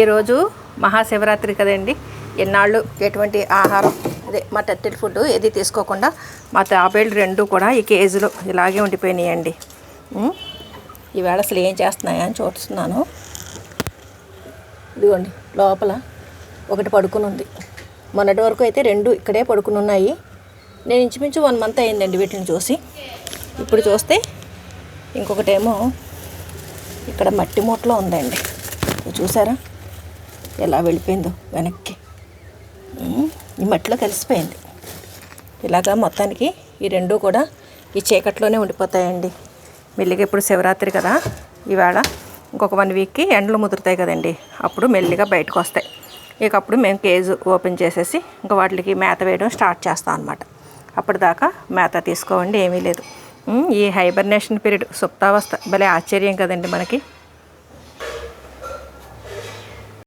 ఈరోజు మహాశివరాత్రి కదండి. ఎన్నాళ్ళు ఎటువంటి ఆహారం అదే మా టెట్టెల్ ఫుడ్ ఏది తీసుకోకుండా మా తాబేళ్ళు రెండు కూడా ఈ కేజీలో ఇలాగే ఉండిపోయినాయండి. ఈవేళ అసలు ఏం చేస్తున్నాయా అని చూస్తున్నాను. ఇదిగోండి లోపల ఒకటి పడుకుని ఉంది. మొన్నటి వరకు అయితే రెండు ఇక్కడే పడుకుని ఉన్నాయి. నేను ఇంచుమించు వన్ మంత్ అయిందండి వీటిని చూసి. ఇప్పుడు చూస్తే ఇంకొకటేమో ఇక్కడ మట్టి మూటలో ఉందండి. చూసారా? ఎలా వెళ్ళిపోయిందో వెనక్కి. ఈ మట్టిలో కలిసిపోయింది. ఇలాగా మొత్తానికి ఈ రెండు కూడా ఈ చీకట్లోనే ఉండిపోతాయండి. మెల్లిగా ఇప్పుడు శివరాత్రి కదా ఈవేళ ఇంకొక వన్ వీక్కి ఎండలు ముదురుతాయి కదండి. అప్పుడు మెల్లిగా బయటకు వస్తాయి. ఇక అప్పుడు మేము కేజ్ ఓపెన్ చేసేసి ఇంకా వాటికి మేత వేయడం స్టార్ట్ చేస్తాం అనమాట అప్పటిదాకా మేత తీసుకోవండి ఏమీ లేదు. ఈ హైబర్నేషన్ పీరియడ్ సుప్తావస్థ భలే ఆశ్చర్యం కదండి మనకి.